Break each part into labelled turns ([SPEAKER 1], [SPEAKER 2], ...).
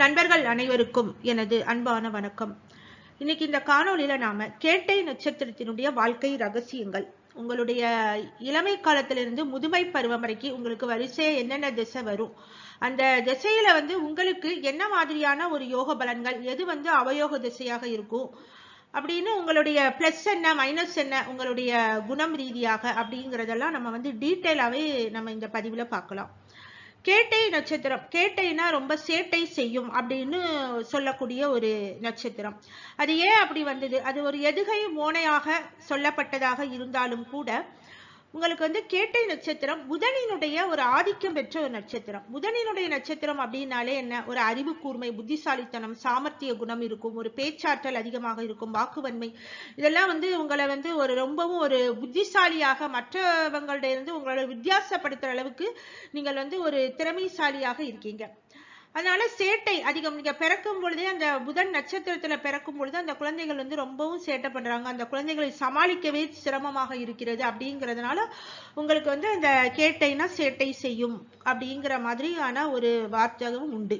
[SPEAKER 1] நண்பர்கள் அனைவருக்கும் எனது அன்பான வணக்கம். இன்னைக்கு இந்த காணொலியில நாம கேட்டை நட்சத்திரத்தினுடைய வாழ்க்கை ரகசியங்கள் உங்களுடைய இளமை காலத்திலிருந்து முதுமை பருவம் வரைக்கும் உங்களுக்கு வரிசையா என்னென்ன திசை வரும் அந்த திசையில வந்து உங்களுக்கு என்ன மாதிரியான ஒரு யோக பலன்கள் எது வந்து அவயோக திசையாக இருக்கும் அப்படின்னு உங்களுடைய பிளஸ் என்ன மைனஸ் என்ன உங்களுடைய குணம் ரீதியாக அப்படிங்கிறதெல்லாம் நம்ம வந்து டீட்டெயிலாகவே நம்ம இந்த பதிவில் பார்க்கலாம். கேட்டை நட்சத்திரம். கேட்டைனா ரொம்ப சேட்டை செய்யும் அப்படின்னு சொல்லக்கூடிய ஒரு நட்சத்திரம். அது ஏன் அப்படி வந்தது? அது ஒரு எதுகை மோனையாக சொல்லப்பட்டதாக இருந்தாலும் கூட உங்களுக்கு வந்து கேட்டை நட்சத்திரம் புதனினுடைய ஒரு ஆதிக்கம் பெற்ற ஒரு நட்சத்திரம். புதனினுடைய நட்சத்திரம் அப்படின்னாலே என்ன? ஒரு அறிவு கூர்மை புத்திசாலித்தனம் சாமர்த்திய குணம் இருக்கும் ஒரு பேச்சாற்றல் அதிகமாக இருக்கும் வாக்குவன்மை. இதெல்லாம் வந்து உங்களை வந்து ஒரு ரொம்பவும் ஒரு புத்திசாலியாக மற்றவங்களுடைய இருந்து உங்களோட வித்தியாசப்படுத்துற அளவுக்கு நீங்கள் வந்து ஒரு திறமைசாலியாக இருக்கீங்க. அதனால சேட்டை அதிகம். நீங்க பிறக்கும் பொழுதே அந்த புதன் நட்சத்திரத்துல பிறக்கும் பொழுது அந்த குழந்தைகள் வந்து ரொம்பவும் சேட்டை பண்றாங்க. அந்த குழந்தைகளை சமாளிக்கவே சிரமமாக இருக்கிறது அப்படிங்கிறதுனால உங்களுக்கு வந்து அந்த கேட்டைனா சேட்டை செய்யும் அப்படிங்கிற மாதிரியான ஒரு வார்த்தையும் உண்டு.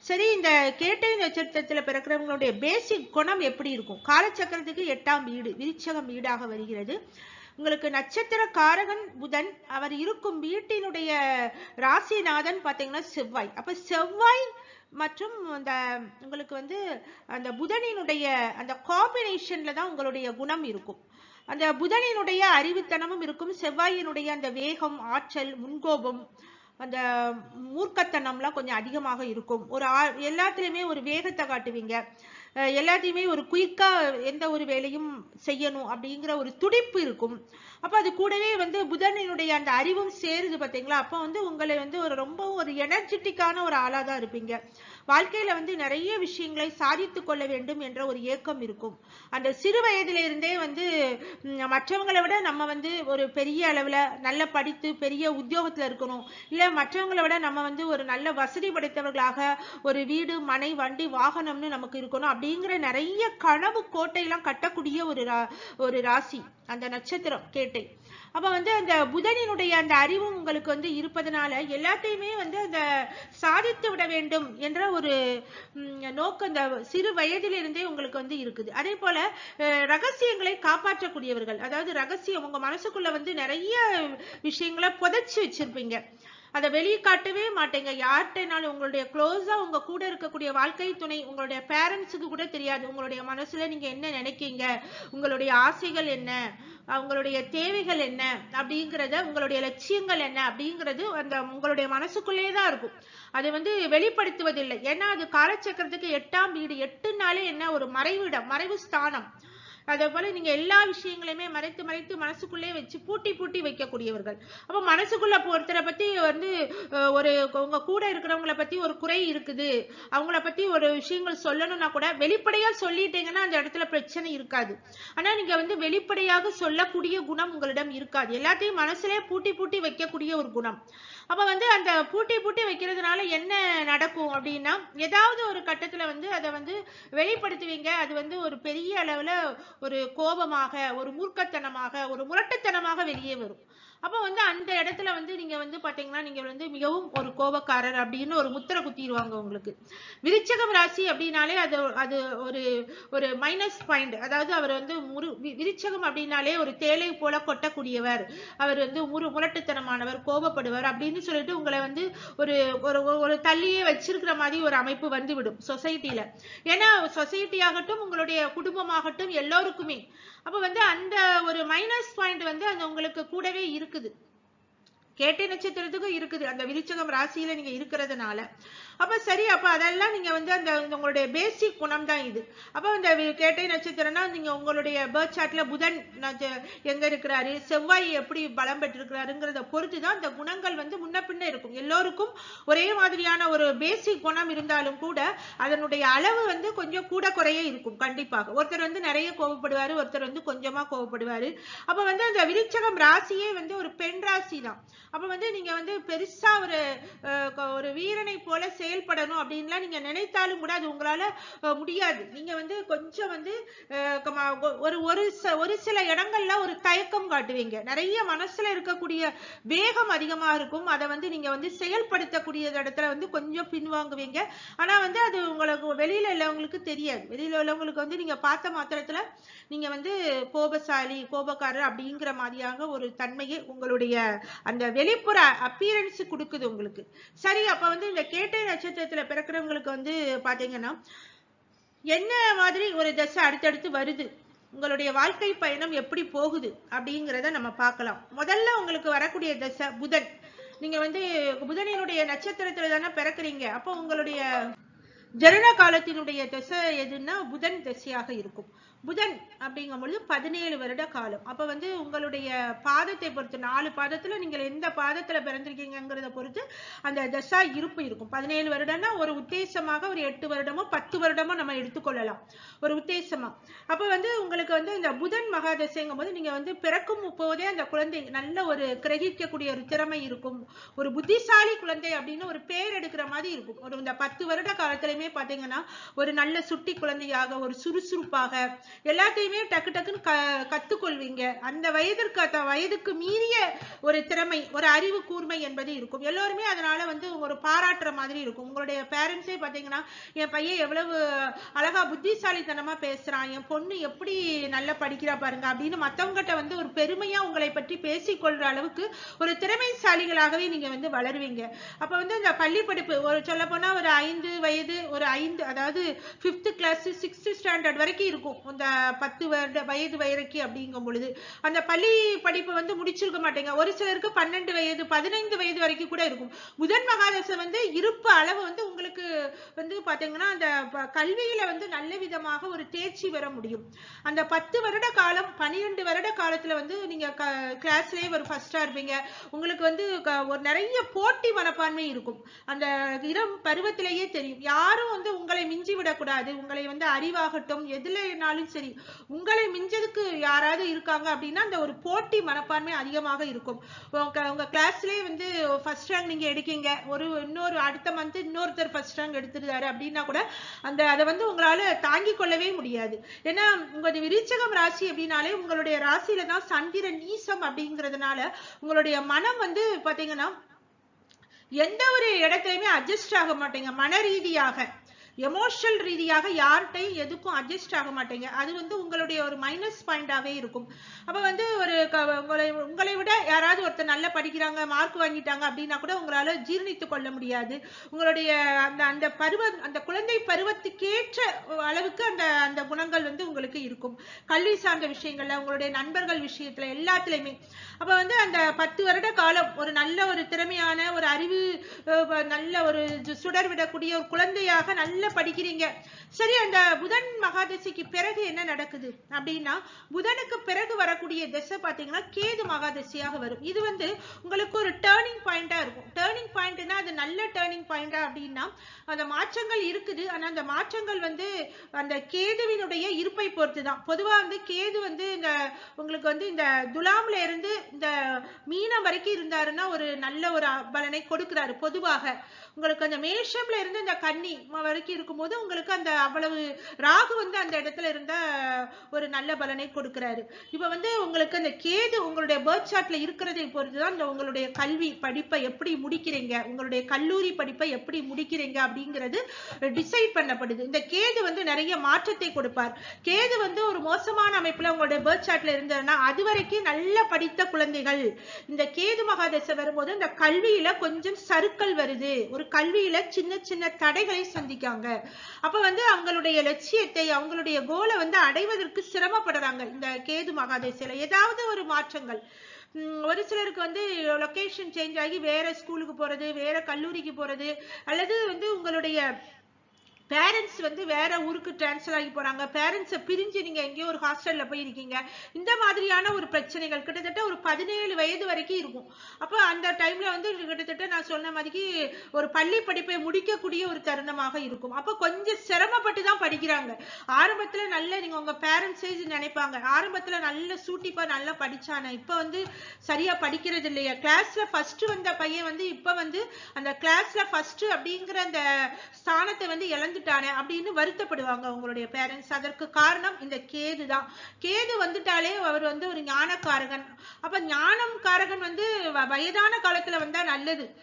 [SPEAKER 1] சரி இந்த கேட்டை நட்சத்திரத்துல பிறக்கிறவங்களுடைய பேசிக் குணம் எப்படி இருக்கும்? காலச்சக்கரத்துக்கு எட்டாம் வீடு விருச்சகம் வீடாக வருகிறது. உங்களுக்கு நட்சத்திர காரகன் புதன் அவர் இருக்கும் வீட்டினுடைய ராசிநாதன் பார்த்தீங்கன்னா செவ்வாய். அப்ப செவ்வாய் மற்றும் அந்த உங்களுக்கு வந்து அந்த புதனினுடைய அந்த காம்பினேஷன்ல தான் உங்களுடைய குணம் இருக்கும். அந்த புதனினுடைய அறிவுத்தனமும் இருக்கும். செவ்வாயினுடைய அந்த வேகம் ஆற்றல் முன்கோபம் அந்த மூர்க்கத்தனம்லாம் கொஞ்சம் அதிகமாக இருக்கும். ஒரு எல்லாத்துலேயுமே ஒரு வேகத்தை காட்டுவீங்க. எல்லாத்தையுமே ஒரு குயிக்கா எந்த ஒரு வேலையும் செய்யணும் அப்படிங்கிற ஒரு துடிப்பு இருக்கும். அப்ப அது கூடவே வந்து புதனினுடைய அந்த அறிவும் சேருது பாத்தீங்களா? அப்ப வந்து உங்களை வந்து ஒரு ரொம்ப ஒரு எனர்ஜெட்டிக்கான ஒரு ஆளா தான் இருப்பீங்க. வாழ்க்கையில வந்து நிறைய விஷயங்களை சாதித்து கொள்ள வேண்டும் என்ற ஒரு ஏக்கம் இருக்கும். அந்த சிறு வயதுல இருந்தே வந்து மற்றவங்களை விட நம்ம வந்து ஒரு பெரிய அளவுல நல்ல படித்து பெரிய உத்தியோகத்துல இருக்கணும். இல்ல மற்றவங்களை விட நம்ம வந்து ஒரு நல்ல வசதி படைத்தவர்களாக ஒரு வீடு மனை வண்டி வாகனம்னு நமக்கு இருக்கணும் அப்படிங்கிற நிறைய கனவு கோட்டையெல்லாம் கட்டக்கூடிய ஒரு ஒரு ராசி. அந்த நட்சத்திரம் கேட்டை. அப்ப வந்து அந்த புதனினுடைய அந்த அறிவு உங்களுக்கு வந்து இருப்பதனால எல்லாத்தையுமே வந்து அந்த சாதித்து விட வேண்டும் என்ற ஒரு நோக்கம் அந்த சிறு வயதிலிருந்தே உங்களுக்கு வந்து இருக்குது. அதே போல ரகசியங்களை காப்பாற்றக்கூடியவர்கள் அதாவது ரகசியம் உங்க மனசுக்குள்ள வந்து நிறைய விஷயங்களை புதைச்சு வச்சிருப்பீங்க. அதை வெளியே காட்டவே மாட்டேங்க. யார்கிட்டனாலும் உங்களுடைய க்ளோஸா உங்க கூட இருக்கக்கூடிய வாழ்க்கை துணை உங்களுடைய பேரண்ட்ஸுக்கு கூட தெரியாது. உங்களுடைய மனசுல நீங்க என்ன நினைக்கீங்க? உங்களுடைய ஆசைகள் என்ன? உங்களுடைய தேவைகள் என்ன? அப்படிங்கிறத உங்களுடைய லட்சியங்கள் என்ன? அப்படிங்கிறது அந்த உங்களுடைய மனசுக்குள்ளே தான் இருக்கும். அது வந்து வெளிப்படுத்துவதில்லை. ஏன்னா அது காலச்சக்கரத்துக்கு எட்டாம் வீடு எட்டுனாலே என்ன? ஒரு மறைவிடம் மறைவு ஸ்தானம். அதே போல நீங்க எல்லா விஷயங்களையுமே மறைத்து மறைத்து மனசுக்குள்ளே வச்சு பூட்டி பூட்டி வைக்கக்கூடியவர்கள். அப்ப மனசுக்குள்ள ஒருத்தரை பத்தி வந்து ஒரு உங்க கூட இருக்கிறவங்கள பத்தி ஒரு குறை இருக்குது. அவங்கள பத்தி ஒரு விஷயங்கள் சொல்லணும்னா கூட வெளிப்படையா சொல்லிட்டீங்கன்னா அந்த இடத்துல பிரச்சனை இருக்காது. ஆனா நீங்க வந்து வெளிப்படையாக சொல்லக்கூடிய குணம் உங்களிடம் இருக்காது. எல்லாத்தையும் மனசுலேயே பூட்டி பூட்டி வைக்கக்கூடிய ஒரு குணம். அப்ப வந்து அந்த பூட்டி பூட்டி வைக்கிறதுனால என்ன நடக்கும் அப்படின்னா ஏதாவது ஒரு கட்டத்துல வந்து அதை வந்து வெளிப்படுத்துவீங்க. அது வந்து ஒரு பெரிய அளவுல ஒரு கோபமாக ஒரு மூர்க்கத்தனமாக ஒரு முரட்டுத்தனமாக வெளியே வரும். அப்போ வந்து அந்த இடத்துல வந்து நீங்க வந்து பாத்தீங்கன்னா நீங்க வந்து மிகவும் ஒரு கோபக்காரர் அப்படின்னு ஒரு முத்திரை குத்திடுவாங்க உங்களுக்கு. விருச்சகம் ராசி அப்படின்னாலே அது அது ஒரு ஒரு மைனஸ் பாயிண்ட் அதாவது அவர் வந்து முரு விருச்சகம் அப்படின்னாலே ஒரு தேலை போல கொட்டக்கூடியவர். அவர் வந்து முரு முரட்டுத்தனமானவர் கோபப்படுவர் அப்படின்னு சொல்லிட்டு உங்களை வந்து ஒரு ஒரு ஒரு தள்ளியே வச்சிருக்கிற மாதிரி ஒரு அமைப்பு வந்துவிடும் சொசைட்டில. ஏன்னா சொசைட்டி ஆகட்டும் உங்களுடைய குடும்பமாகட்டும் எல்லோருக்குமே. அப்ப வந்து அந்த ஒரு மைனஸ் பாயிண்ட் வந்து அந்த உங்களுக்கு கூடவே இருக்குது. கேட்டை நட்சத்திரத்துக்கும் இருக்குது. அந்த விருச்சகம் ராசியில நீங்க இருக்கிறதுனால. அப்போ சரி அப்போ அதெல்லாம் நீங்க வந்து அந்த உங்களுடைய பேசிக் குணம் தான் இது. அப்போ இந்த கேட்டை நட்சத்திரம்னா நீங்க உங்களுடைய பேர்த் சார்ட்ல புதன் எங்க இருக்கிறாரு செவ்வாய் எப்படி பலம் பெற்றிருக்கிறாருங்கிறத பொறுத்து தான் இந்த குணங்கள் வந்து முன்ன பின்ன இருக்கும். எல்லோருக்கும் ஒரே மாதிரியான ஒரு பேசிக் குணம் இருந்தாலும் கூட அதனுடைய அளவு வந்து கொஞ்சம் கூட குறைய இருக்கும் கண்டிப்பாக. ஒருத்தர் வந்து நிறைய கோவப்படுவார் ஒருத்தர் வந்து கொஞ்சமா கோவப்படுவாரு அப்போ வந்து அந்த விருச்சகம் ராசியே வந்து ஒரு பெண் ராசி தான் அப்போ வந்து நீங்க வந்து பெருசா ஒரு ஒரு வீரனை போல செயல்படணும் அப்படின்லாம் நீங்க நினைத்தாலும் கூட அது உங்களால முடியாது. நீங்க வந்து கொஞ்சம் வந்து ஒரு ஒரு ஒரு சில இடங்கள்ல ஒரு தயக்கம் காட்டுவீங்க. நிறைய மனசுல இருக்கக்கூடிய வேகம் அதிகமா இருக்கும். அதை வந்து நீங்க வந்து செயல்படுத்தக்கூடிய இடத்துல வந்து கொஞ்சம் பின்வாங்குவீங்க. ஆனா வந்து அது உங்களுக்கு வெளியில உள்ளவங்களுக்கு தெரியாது. வெளியில உள்ளவங்களுக்கு வந்து நீங்க பார்த்த மாத்திரத்துல நீங்க வந்து கோபசாலி கோபக்காரர் அப்படிங்கிற மாதிரியாக ஒரு தன்மையை உங்களுடைய அந்த வெளிப்புற அப்பியரன்ஸ் கொடுக்குது உங்களுக்கு. சரி அப்ப வந்து இந்த கேட்டை நட்சத்திரத்துல பிறக்கிறவங்களுக்கு வந்து பாத்தீங்கன்னா என்ன மாதிரி ஒரு தசை அடுத்தடுத்து வருது? உங்களுடைய வாழ்க்கை பயணம் எப்படி போகுது? அப்படிங்கிறத நம்ம பார்க்கலாம். முதல்ல உங்களுக்கு வரக்கூடிய தசை புதன். நீங்க வந்து புதனினுடைய நட்சத்திரத்துல தானே பிறக்குறீங்க. அப்போ உங்களுடைய ஜனன காலத்தினுடைய தசை எதுன்னா புதன் தசையாக இருக்கும். புதன் அப்படிங்கும் பொழுது பதினேழு வருட காலம். அப்ப வந்து உங்களுடைய பாதத்தை பொறுத்து நாலு பாதத்துல நீங்கள் எந்த பாதத்துல பிறந்திருக்கீங்கிறத பொறுத்து அந்த தசா இருப்பு இருக்கும். பதினேழு வருடம்னா ஒரு உத்தேசமாக ஒரு எட்டு வருடமோ பத்து வருடமோ நம்ம எடுத்துக்கொள்ளலாம். ஒரு உத்தேசமா. அப்ப வந்து உங்களுக்கு வந்து இந்த புதன் மகாதசைங்கும் போது நீங்க வந்து பிறக்கும் போதே அந்த குழந்தை நல்ல ஒரு கிரகிக்கக்கூடிய ஒரு திறமை இருக்கும். ஒரு புத்திசாலி குழந்தை அப்படின்னு ஒரு பேர் எடுக்கிற மாதிரி இருக்கும். ஒரு இந்த பத்து வருட காலத்திலயுமே பாத்தீங்கன்னா ஒரு நல்ல சுட்டி குழந்தையாக ஒரு சுறுசுறுப்பாக எல்லாத்தையுமே டக்கு டக்குன்னு க கத்துக்கொள்வீங்க. அந்த வயதிற்கு அந்த வயதுக்கு மீறிய ஒரு திறமை ஒரு அறிவு கூர்மை என்பது இருக்கும். எல்லோருமே அதனால வந்து ஒரு பாராட்டுற மாதிரி இருக்கும். உங்களுடைய பேரண்ட்ஸே பாத்தீங்கன்னா என் பையன் எவ்வளவு அழகா புத்திசாலித்தனமா பேசுறான் என் பொண்ணு எப்படி நல்லா படிக்கிறா பாருங்க அப்படின்னு மத்தவங்ககிட்ட வந்து ஒரு பெருமையா உங்களை பற்றி பேசிக்கொள்கிற அளவுக்கு ஒரு திறமைசாலிகளாகவே நீங்க வந்து வளருவீங்க. அப்ப வந்து இந்த பள்ளி படிப்பு ஒரு சொல்ல போனா ஒரு ஐந்து வயது ஒரு ஐந்து அதாவது ஃபிஃப்த்து கிளாஸ் சிக்ஸ்த்து ஸ்டாண்டர்ட் வரைக்கும் இருக்கும். இந்த பத்து வருட வயது வரைக்கும் அப்படிங்கும் பொழுது அந்த பள்ளி படிப்பு வந்து முடிச்சிருக்க மாட்டேங்க. ஒரு சிலருக்கு பன்னெண்டு வயது பதினைந்து வயது வரைக்கும் கூட இருக்கும். புதன் மகாதசை வந்து இருப்பு அளவு வந்து உங்களுக்கு வந்து பாத்தீங்கன்னா அந்த கல்வியில வந்து நல்ல விதமாக ஒரு தேர்ச்சி பெற முடியும். அந்த பத்து வருட காலம் பன்னிரெண்டு வருட காலத்துல வந்து நீங்க கிளாஸ்லயே ஒரு ஃபர்ஸ்டா இருப்பீங்க. உங்களுக்கு வந்து க- ஒரு நிறைய போட்டி மனப்பான்மை இருக்கும். அந்த இளம் பருவத்திலேயே தெரியும். யாரும் வந்து உங்களை மிஞ்சி விடக்கூடாது. உங்களை வந்து அறிவாகட்டும் எதுலனாலும் சரி உங்களை மிஞ்சதுக்கு யாராவது இருக்காங்க அப்படின்னா அந்த ஒரு போட்டி மனப்பான்மை அதிகமாக இருக்கும். உங்க கிளாஸ்லயே வந்து ஃபர்ஸ்ட் ரேங்க் நீங்க எடுக்கீங்க. ஒரு இன்னொரு அடுத்த மந்த் இன்னொருத்தர் ஃபர்ஸ்ட் ரேங்க் எடுத்துருந்தாரு அப்படின்னா கூட அந்த அதை வந்து உங்களால தாங்கிக் கொள்ளவே முடியாது. ஏன்னா உங்களுடைய விருச்சகம் ராசி அப்படின்னாலே உங்களுடைய ராசியில தான் சந்திரன் நீசம் அப்படிங்கிறதுனால உங்களுடைய மனம் வந்து பாத்தீங்கன்னா எந்த ஒரு இடத்துலயுமே அட்ஜஸ்ட் ஆக மாட்டீங்க. மன ரீதியாக. எமோஷனல் ரீதியாக யார்கிட்டையும் எதுக்கும் அட்ஜஸ்ட் ஆக மாட்டீங்க. அது வந்து உங்களுடைய ஒரு மைனஸ் பாயிண்டாகவே இருக்கும். அப்போ வந்து ஒரு க- உங்களை உங்களை விட யாராவது ஒருத்தர் நல்லா படிக்கிறாங்க மார்க் வாங்கிட்டாங்க அப்படின்னா கூட உங்களால் ஜீர்ணித்து கொள்ள முடியாது. உங்களுடைய அந்த அந்த பருவ அந்த குழந்தை பருவத்துக்கேற்ற அளவுக்கு அந்த அந்த குணங்கள் வந்து உங்களுக்கு இருக்கும். கல்வி சார்ந்த விஷயங்கள்ல உங்களுடைய நண்பர்கள் விஷயத்துல எல்லாத்துலேயுமே. அப்போ வந்து அந்த பத்து வருட காலம் ஒரு நல்ல ஒரு திறமையான ஒரு அறிவு நல்ல ஒரு சுடர் விடக்கூடிய ஒரு குழந்தையாக நல்ல படிக்கிறீங்க? சரி அந்த புதன் மகாதசைக்கு பிறகு என்ன நடக்குது? அப்படின்னா புதனுக்கு பிறகு வரக்கூடிய திசை பாத்தீங்கன்னா கேது மகாதசையாக வரும். இது வந்து உங்களுக்கு ஒரு டேர்னிங் பாயிண்டா இருக்கும். டேர்னிங் பாயிண்ட்னா அது நல்ல டேர்னிங் பாயிண்டா அப்படின்னா அந்த மாற்றங்கள் இருக்குது. ஆனா அந்த மாற்றங்கள் வந்து அந்த கேதுவினுடைய இருப்பை பொறுத்து தான் பொதுவா வந்து கேது வந்து இந்த உங்களுக்கு வந்து இந்த துலாம்ல இருந்து இந்த மீனம் வரைக்கும் இருந்தாருன்னா ஒரு நல்ல ஒரு பலனை கொடுக்கிறாரு பொதுவாக. உங்களுக்கு அந்த மேஷம்ல இருந்து இந்த கன்னி வரைக்கும் இருக்கும்போது உங்களுக்கு அந்த அவ்வளவு ராகு வந்து அந்த இடத்துல இருந்த ஒரு நல்ல பலனை கொடுக்கிறாரு. இப்ப வந்து உங்களுக்கு அந்த கேது உங்களுடைய பேர்த் சார்ட்ல இருக்கிறதை பொறுத்துதான் இந்த உங்களுடைய கல்வி படிப்பை எப்படி முடிக்கிறீங்க உங்களுடைய கல்லூரி படிப்பை எப்படி முடிக்கிறீங்க அப்படிங்கிறது டிசைட் பண்ணப்படுது. இந்த கேது வந்து நிறைய மாற்றத்தை கொடுப்பார். கேது வந்து ஒரு மோசமான அமைப்புல உங்களுடைய பேர்த் சார்ட்ல இருந்ததுன்னா அது வரைக்கும் நல்ல படித்த குழந்தைகள். இந்த கேது மகாதசை வரும்போது இந்த கல்வியில கொஞ்சம் சருக்கள் வருது. ஒரு கல்வியில சின்ன சின்ன தடைகளை சந்திக்காங்க. அப்ப வந்து அவங்களுடைய லட்சியத்தை அவங்களுடைய கோலை வந்து அடைவதற்கு சிரமப்படுறாங்க இந்த கேது மகாதேசில. ஏதாவது ஒரு மாற்றங்கள். உம் ஒரு சிலருக்கு வந்து லொகேஷன் சேஞ்ச் ஆகி வேற ஸ்கூலுக்கு போறது வேற கல்லூரிக்கு போறது அல்லது வந்து உங்களுடைய பேரண்ட்ஸ் வந்து வேற ஊருக்கு டிரான்ஸ்ஃபர் ஆகி போறாங்க. பேரண்ட்ஸை பிரிஞ்சு நீங்க எங்கேயோ ஒரு ஹாஸ்டல்ல போய் இருக்கீங்க. இந்த மாதிரியான ஒரு பிரச்சனைகள் கிட்டத்தட்ட ஒரு பதினேழு வயது வரைக்கும் இருக்கும். அப்போ அந்த டைம்ல வந்து கிட்டத்தட்ட நான் சொன்ன மாதிரி ஒரு பள்ளி படிப்பை முடிக்கக்கூடிய ஒரு தருணமாக இருக்கும். அப்போ கொஞ்சம் சிரமப்பட்டு தான் படிக்கிறாங்க. ஆரம்பத்துல நல்ல நீங்க உங்க பேரண்ட்ஸே நினைப்பாங்க. ஆரம்பத்துல நல்ல சூட்டிப்பா நல்லா படிச்சானே இப்ப வந்து சரியா படிக்கிறது இல்லையா. கிளாஸ்ல ஃபர்ஸ்ட் வந்த பையன் வந்து இப்ப வந்து அந்த கிளாஸ்ல ஃபர்ஸ்ட் அப்படிங்கிற அந்த ஸ்தானத்தை வந்து இழந்து இழந்துட்டானே அப்படின்னு வருத்தப்படுவாங்க உங்களுடைய பேரண்ட்ஸ் அதற்கு காரணம் இந்த கேது தான். கேது வந்துட்டாலே அவர் வந்து ஒரு ஞானக்காரகன். அப்ப ஞானம் காரகன் வந்து வ- வயதான காலத்துல வந்தா நல்லது.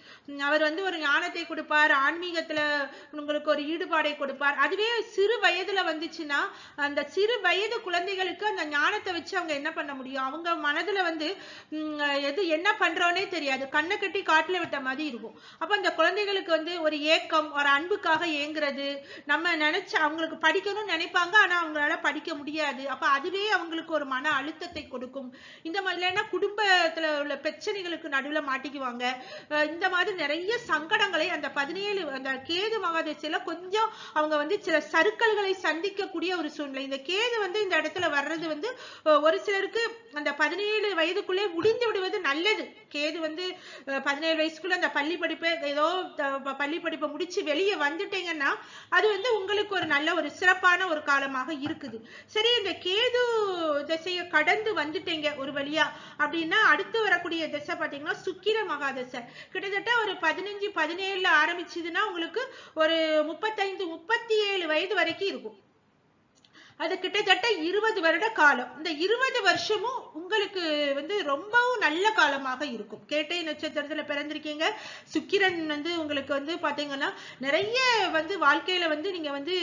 [SPEAKER 1] அவர் வந்து ஒரு ஞானத்தை கொடுப்பார் ஆன்மீகத்துல உங்களுக்கு ஒரு ஈடுபாடை கொடுப்பார். அதுவே சிறு வயதுல வந்துச்சுன்னா அந்த சிறு வயது குழந்தைகளுக்கு அந்த ஞானத்தை வச்சு அவங்க என்ன பண்ண முடியும்? அவங்க மனதுல வந்து உம் எது என்ன பண்றோன்னே தெரியாது. கண்ணை கட்டி காட்டுல விட்ட மாதிரி இருக்கும். அப்ப அந்த குழந்தைகளுக்கு வந்து ஒரு ஏக்கம் ஒரு அன்புக்காக ஏங்குறது நம்ம நினைச்சு அவங்களுக்கு படிக்கணும்னு நினைப்பாங்க ஆனா அவங்களால படிக்க முடியாது. அப்ப அதுவே அவங்களுக்கு ஒரு மன அழுத்தத்தை கொடுக்கும். இந்த மாதிரி குடும்பத்துல உள்ள பிரச்சனைகளுக்கு நடுவுல மாட்டிக்குவாங்க. இந்த மாதிரி நிறைய சங்கடங்களை அந்த பதினேழு அந்த கேது மகாதேசியில கொஞ்சம் அவங்க வந்து சில சருக்கல்களை சந்திக்கக்கூடிய ஒரு சூழ்நிலை. இந்த கேது வந்து இந்த இடத்துல வர்றது வந்து ஒரு சிலருக்கு அந்த பதினேழு வயதுக்குள்ளே முடிந்து விடுவது நல்லது. கேது வந்து பதினேழு வயசுக்குள்ள அந்த பள்ளி படிப்பை ஏதோ பள்ளி படிப்பை முடிச்சு வெளியே வந்துட்டீங்கன்னா அது வந்து உங்களுக்கு ஒரு நல்ல ஒரு சிறப்பான ஒரு காலமாக இருக்குது. சரி இந்த கேது திசையை கடந்து வந்துட்டீங்க ஒரு வழியா அப்படின்னா அடுத்து வரக்கூடிய திசை பாத்தீங்கன்னா சுக்கிர மகாதசை. கிட்டத்தட்ட ஒரு பதினஞ்சு பதினேழுல ஆரம்பிச்சதுன்னா உங்களுக்கு ஒரு முப்பத்தைந்து முப்பத்தி ஏழு வயது வரைக்கும் இருக்கும். அது கிட்டத்தட்ட இருபது வருட காலம். இந்த இருபது வருஷமும் உங்களுக்கு வந்து ரொம்பவும் நல்ல காலமாக இருக்கும். கேட்டை நட்சத்திரத்துல பிறந்திருக்கீங்க. சுக்கிரன் வந்து உங்களுக்கு வந்து பாத்தீங்கன்னா நிறைய வந்து வாழ்க்கையில வந்து நீங்க வந்து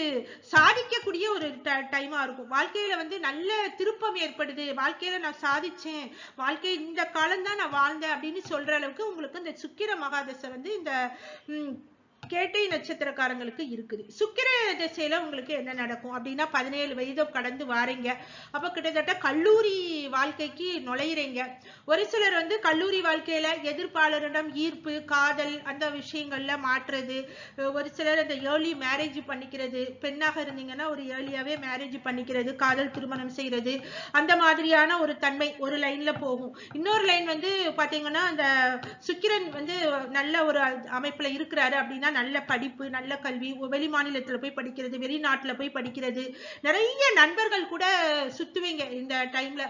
[SPEAKER 1] சாதிக்கக்கூடிய ஒரு டைமா இருக்கும். வாழ்க்கையில வந்து நல்ல திருப்பம் ஏற்படுது. வாழ்க்கையில நான் சாதிச்சேன். வாழ்க்கை இந்த காலம் தான் நான் வாழ்ந்தேன் அப்படின்னு சொல்ற அளவுக்கு உங்களுக்கு இந்த சுக்கிர மகாதசை வந்து இந்த கேட்டை நட்சத்திரக்காரங்களுக்கு இருக்குது. சுக்கிர திசையில உங்களுக்கு என்ன நடக்கும் அப்படின்னா பதினேழு வயதும் கடந்து வாரீங்க. அப்ப கிட்டத்தட்ட கல்லூரி வாழ்க்கைக்கு நுழையிறீங்க. ஒரு சிலர் வந்து கல்லூரி வாழ்க்கையில எதிர்ப்பாளரிடம் ஈர்ப்பு காதல் அந்த விஷயங்கள்ல மாற்றுறது ஒரு சிலர் அந்த ஏர்லி மேரேஜ் பண்ணிக்கிறது பெண்ணாக இருந்தீங்கன்னா ஒரு ஏர்லியாவே மேரேஜ் பண்ணிக்கிறது காதல் திருமணம் செய்யறது அந்த மாதிரியான ஒரு தன்மை ஒரு லைன்ல போகும். இன்னொரு லைன் வந்து பாத்தீங்கன்னா அந்த சுக்கிரன் வந்து நல்ல ஒரு அமைப்புல இருக்கிறாரு அப்படின்னா நல்ல படிப்பு நல்ல கல்வி வெளி மாநிலத்துல போய் படிக்கிறது வெளிநாட்டுல போய் படிக்கிறது. நிறைய நண்பர்கள் கூட சுத்துவீங்க இந்த டைம்ல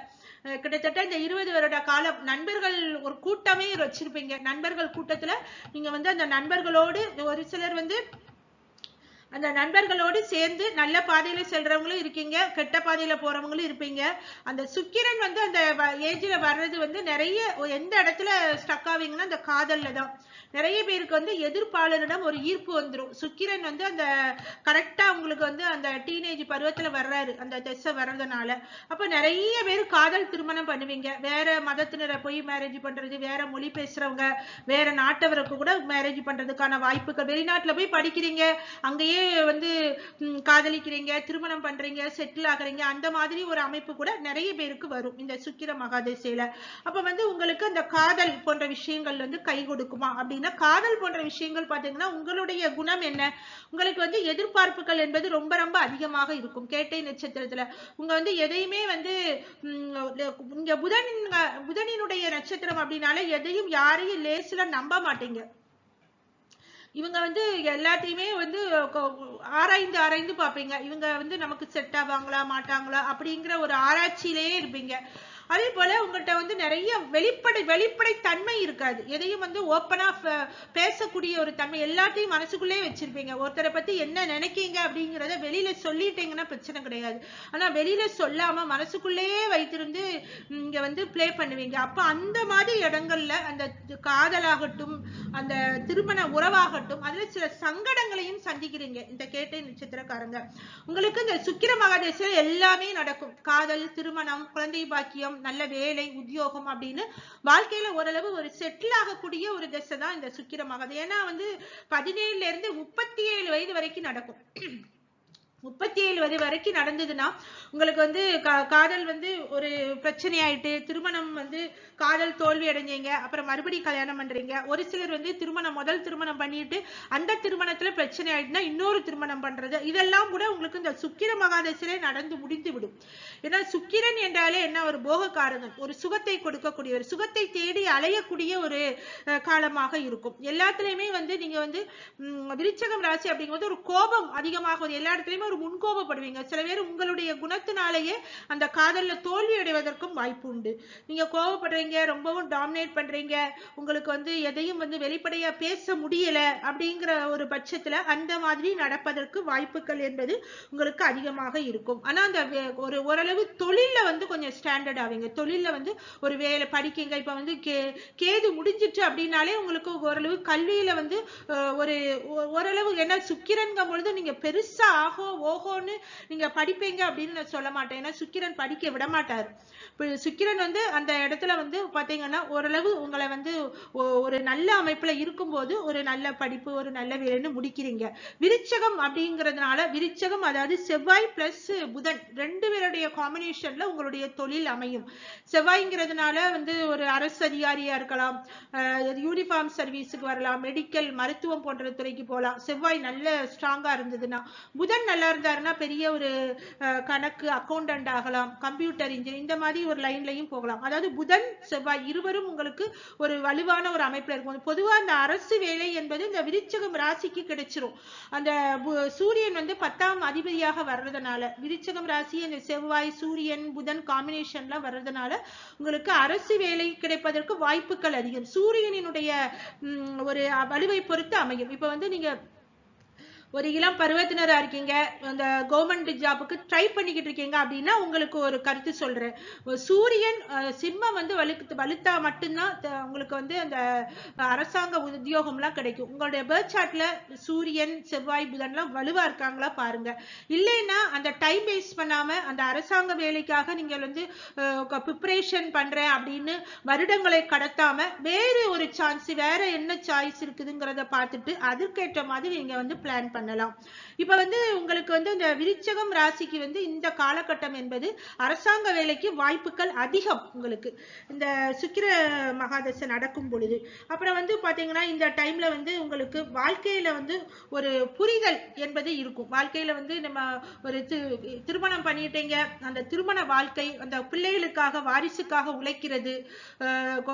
[SPEAKER 1] கிட்டத்தட்ட இந்த இருபது வருட காலம் நண்பர்கள் ஒரு கூட்டமே வச்சிருப்பீங்க. நண்பர்கள் கூட்டத்துல நீங்க வந்து அந்த நண்பர்களோடு ஒரு சிலர் வந்து அந்த நண்பர்களோடு சேர்ந்து நல்ல பாதையில செல்றவங்களும் இருக்கீங்க. கெட்ட பாதையில போறவங்களும் இருப்பீங்க. அந்த சுக்கிரன் வந்து அந்த ஏஜ்ல வர்றது வந்து நிறைய எந்த இடத்துல ஸ்டக் ஆவீங்கன்னா அந்த காதல்ல தான். நிறைய பேருக்கு வந்து எதிர்ப்பாளரிடம் ஒரு ஈர்ப்பு வந்துரும். சுக்கிரன் வந்து அந்த கரெக்டா உங்களுக்கு வந்து அந்த டீனேஜ் பருவத்துல வர்றாரு. அந்த திசை வர்றதுனால. அப்ப நிறைய பேர் காதல் திருமணம் பண்ணுவீங்க. வேற மதத்தினரை போய் மேரேஜ் பண்றது வேற மொழி பேசுறவங்க வேற நாட்டவருக்கு கூட மேரேஜ் பண்றதுக்கான வாய்ப்புகள். வெளிநாட்டுல போய் படிக்கிறீங்க அங்கேயே வந்து காதலிக்கிறீங்க திருமணம் பண்றீங்க செட்டில் ஆகுறீங்க அந்த மாதிரி ஒரு அமைப்பு கூட நிறைய பேருக்கு வரும் இந்த சுக்கிர மகாதேசையில. அப்ப வந்து உங்களுக்கு அந்த காதல் போன்ற விஷயங்கள் வந்து கை கொடுக்குமா அப்படின்னு காதல் போன்ற விஷயங்கள் பாத்தீங்கன்னா உங்களுடைய குணம் என்ன? உங்களுக்கு வந்து எதிர்பார்ப்புகள் என்பது ரொம்ப ரொம்ப அதிகமாக இருக்கும். கேட்டை நட்சத்திரத்துல. உங்க வந்து எதையுமே வந்து இங்க புதன் புதனினுடைய நட்சத்திரம் அப்படின்னாலே எதையும் யாரையும் லேசில நம்ப மாட்டீங்க. இவங்க வந்து எல்லாத்தையுமே வந்து ஆராய்ந்து ஆராய்ந்து பார்ப்பீங்க. இவங்க வந்து நமக்கு செட் ஆவாங்களா மாட்டாங்களா அப்படிங்கிற ஒரு ஆராய்ச்சியிலேயே இருப்பீங்க. அதே போல உங்கள்கிட்ட வந்து நிறைய வெளிப்படை வெளிப்படை தன்மை இருக்காது. எதையும் வந்து ஓப்பனாக பேசக்கூடிய ஒரு தன்மை எல்லாத்தையும் மனசுக்குள்ளே வச்சிருப்பீங்க. ஒருத்தரை பத்தி என்ன நினைக்கீங்க அப்படிங்கிறத வெளியில சொல்லிட்டீங்கன்னா பிரச்சனை கிடையாது. ஆனா வெளியில சொல்லாம மனசுக்குள்ளேயே வைத்திருந்து இங்க வந்து ப்ளே பண்ணுவீங்க. அப்ப அந்த மாதிரி இடங்கள்ல அந்த காதலாகட்டும் அந்த திருமண உறவாகட்டும் அதுல சில சங்கடங்களையும் சந்திக்கிறீங்க. இந்த கேட்டை நட்சத்திரக்காரங்க. உங்களுக்கு இந்த சுக்கிர மகாதேசில எல்லாமே நடக்கும். காதல் திருமணம் குழந்தை பாக்கியம் நல்ல வேலை உத்தியோகம் அப்படின்னு வாழ்க்கையில ஓரளவு ஒரு செட்டில் ஆகக்கூடிய ஒரு தசை தான் இந்த சுக்கிர ஏன்னா வந்து பதினேழுல இருந்து முப்பத்தி ஏழு வயது வரைக்கும் நடக்கும். முப்பத்தி ஏழு வயது வரைக்கும் நடந்ததுன்னா உங்களுக்கு வந்து கா- காதல் வந்து ஒரு பிரச்சனை ஆயிட்டு திருமணம் வந்து காதல் தோல்வி அடைஞ்சீங்க அப்புறம் மறுபடியும் கல்யாணம் பண்றீங்க. ஒரு சிலர் வந்து திருமணம் முதல் திருமணம் பண்ணிட்டு அந்த திருமணத்துல பிரச்சனை ஆயிட்டுனா இன்னொரு திருமணம் பண்றது. இதெல்லாம் கூட உங்களுக்கு இந்த சுக்கிர மகாதசிலே நடந்து முடிந்து விடும் ஏன்னா சுக்கிரன் என்றாலே என்ன? ஒரு போகக்காரகன். ஒரு சுகத்தை கொடுக்கக்கூடிய ஒரு சுகத்தை தேடி அலையக்கூடிய ஒரு காலமாக இருக்கும். எல்லாத்துலயுமே வந்து நீங்க வந்து விருச்சகம் ராசி அப்படிங்கும்போது ஒரு கோபம் அதிகமாகும் எல்லா இடத்துலயுமே ஒரு முன்கோபப்படுவீங்க. சில பேர் உங்களுடைய குணத்தினாலேயே அந்த காதல்ல தோல்வி அடைவதற்கும் வாய்ப்பு உண்டு. நீங்க கோபப்படுறீங்க ரொம்பவும் டாமினேட் பண்றீங்க உங்களுக்கு வந்து எதையும் வந்து வெளிப்படையா பேச முடியல அப்படிங்கிற ஒரு பட்சத்துல அந்த மாதிரி நடப்பதற்கு வாய்ப்புகள் என்பது உங்களுக்கு அதிகமாக இருக்கும். ஆனா அந்த ஒரு ஓரளவு தொழில வந்து கொஞ்சம் ஸ்டாண்டர்ட் ஆவீங்க. தொழில வந்து ஒரு வேலை படிக்கீங்க. இப்ப வந்து கே கேது முடிஞ்சிட்டு அப்படின்னாலே உங்களுக்கு ஓரளவு கல்வியில வந்து ஒரு ஓரளவு என்ன சுக்கிரன்கும் பொழுது நீங்க பெருசா ஆகோ ஓஹோன்னு நீங்க படிப்பீங்க அப்படின்னு நான் சொல்ல மாட்டேன். ஏன்னா சுக்கிரன் படிக்க விட மாட்டார். சுக்கிரன் வந்து அந்த இடத்துல வந்து பாத்தீங்கன்னா ஓரளவு உங்களை வந்து ஒரு நல்ல அமைப்புல இருக்கும்போது ஒரு நல்ல படிப்பு ஒரு நல்ல வேலைன்னு முடிக்கிறீங்க. விருச்சகம் அப்படிங்கிறதுனால விருச்சகம் அதாவது செவ்வாய் பிளஸ் புதன் ரெண்டு பேருடைய காம்பினேஷன்ல உங்களுடைய தொழில் அமையும். செவ்வாய்ங்கிறதுனால வந்து ஒரு அரசு அதிகாரியா இருக்கலாம். யூனிஃபார்ம் சர்வீஸுக்கு வரலாம். மெடிக்கல் மருத்துவம் போன்ற துறைக்கு போகலாம். செவ்வாய் நல்ல ஸ்ட்ராங்கா இருந்ததுன்னா புதன் நல்லா இருந்தாருன்னா பெரிய ஒரு கணக்கு அக்கௌண்டன்ட் ஆகலாம் கம்ப்யூட்டர் இன்ஜினியர் இந்த மாதிரி ஒரு லைன்லயும் போகலாம். அதாவது புதன் செவ்வாய் இருவரும் உங்களுக்கு ஒரு வலுவான ஒரு அமைப்பில் இருக்கும். பொதுவா அந்த அரசு வேலை என்பது இந்த விருச்சகம் ராசிக்கு கிடைச்சிரும். அந்த சூரியன் வந்து பத்தாம் அதிபதியாக வர்றதுனால விருச்சகம் ராசி அந்த செவ்வாய் சூரியன் புதன் காம்பினேஷன்ல வர்றதுனால உங்களுக்கு அரசு வேலை கிடைப்பதற்கு வாய்ப்புகள் அதிகம். சூரியனினுடைய ஒரு வலுவை பொறுத்து அமையும். இப்ப வந்து நீங்க ஒரு இளம் பருவத்தினரா இருக்கீங்க. அந்த கவர்மெண்ட் ஜாபுக்கு ட்ரை பண்ணிக்கிட்டு இருக்கீங்க அப்படின்னா உங்களுக்கு ஒரு கருத்து சொல்றேன். சூரியன் சிம்மம் வந்து வலுத்து வலுத்தா மட்டும்தான் த- உங்களுக்கு வந்து அந்த அரசாங்க உத்தியோகம்லாம் கிடைக்கும். உங்களுடைய பேர்த் சார்ட்ல சூரியன் செவ்வாய் புதன்லாம் வலுவா இருக்காங்களா பாருங்க. இல்லைன்னா அந்த டைம் வேஸ்ட் பண்ணாம அந்த அரசாங்க வேலைக்காக நீங்கள் வந்து ப்ரிப்பரேஷன் பண்றேன் அப்படின்னு வருடங்களை கடத்தாம வேறு ஒரு சான்ஸ் வேற என்ன சாய்ஸ் இருக்குதுங்கிறத பார்த்துட்டு அதுக்கேற்ற மாதிரி நீங்க வந்து பிளான் பண்ணலாம். இப்ப வந்து உங்களுக்கு வந்து இந்த விருச்சகம் ராசிக்கு வந்து இந்த காலகட்டம் என்பது அரசாங்க வேலைக்கு வாய்ப்புகள் அதிகம் உங்களுக்கு. இந்த சுக்கிர மகாதசை நடக்கும் பொழுது. அப்புறம் வந்து பாத்தீங்கன்னா இந்த டைம்ல வந்து உங்களுக்கு வாழ்க்கையில வந்து ஒரு புரிதல் என்பது இருக்கும். வாழ்க்கையில வந்து நம்ம ஒரு திருமணம் பண்ணிட்டீங்க. அந்த திருமண வாழ்க்கை அந்த பிள்ளைகளுக்காக வாரிசுக்காக உழைக்கிறது.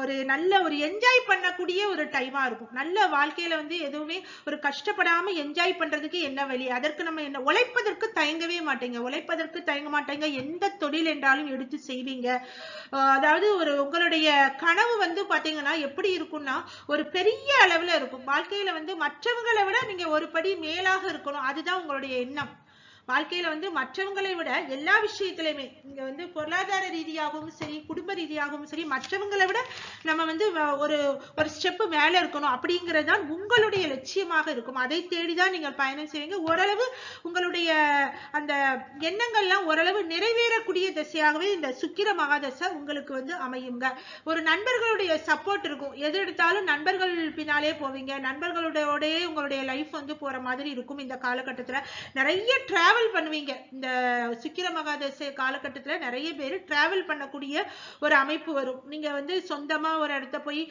[SPEAKER 1] ஒரு நல்ல ஒரு என்ஜாய் பண்ணக்கூடிய ஒரு டைமா இருக்கும். நல்ல வாழ்க்கையில வந்து எதுவுமே ஒரு கஷ்டப்படாம என்ஜாய் பண்றதுக்கு என்ன வழி? அதற்கு நம்ம என்ன உழைப்பதற்கு தயங்கவே மாட்டேங்க. உழைப்பதற்கு தயங்க மாட்டேங்க. எந்த தொழில் என்றாலும் எடுத்து செய்வீங்க. அதாவது ஒரு உங்களுடைய கனவு வந்து பாத்தீங்கன்னா எப்படி இருக்கும்னா ஒரு பெரிய அளவுல இருக்கும். வாழ்க்கையில வந்து மற்றவங்களை விட நீங்க ஒரு படி மேலாக இருக்கணும். அதுதான் உங்களுடைய எண்ணம். வாழ்க்கையில வந்து மற்றவங்களை விட எல்லா விஷயத்திலையுமே இங்க வந்து பொருளாதார ரீதியாகவும் சரி குடும்ப ரீதியாகவும் சரி மற்றவங்களை விட நம்ம வந்து வ- ஒரு ஒரு ஸ்டெப் மேல இருக்கணும் அப்படிங்கிறது தான் உங்களுடைய லட்சியமாக இருக்கும். அதை தேடிதான் நீங்கள் பயணம் செய்வீங்க. ஓரளவு உங்களுடைய அந்த எண்ணங்கள்லாம் ஓரளவு நிறைவேறக்கூடிய திசையாகவே இந்த சுக்கிர மகாதசை உங்களுக்கு வந்து அமையுங்க. ஒரு நண்பர்களுடைய சப்போர்ட் இருக்கும். எது எடுத்தாலும் நண்பர்கள் பின்னாலே போவீங்க. நண்பர்களுடைய உங்களுடைய லைஃப் வந்து போற மாதிரி இருக்கும் இந்த காலகட்டத்துல. நிறைய டிராவல் பண்ணுவீங்க. இந்த சுக்கிர மகாதசை காலகட்டத்துல நிறைய பேர் டிராவல் பண்ணக்கூடிய ஒரு அமைப்பு வரும். நீங்க வந்து சொந்தமா ஒரு இடத்த போய்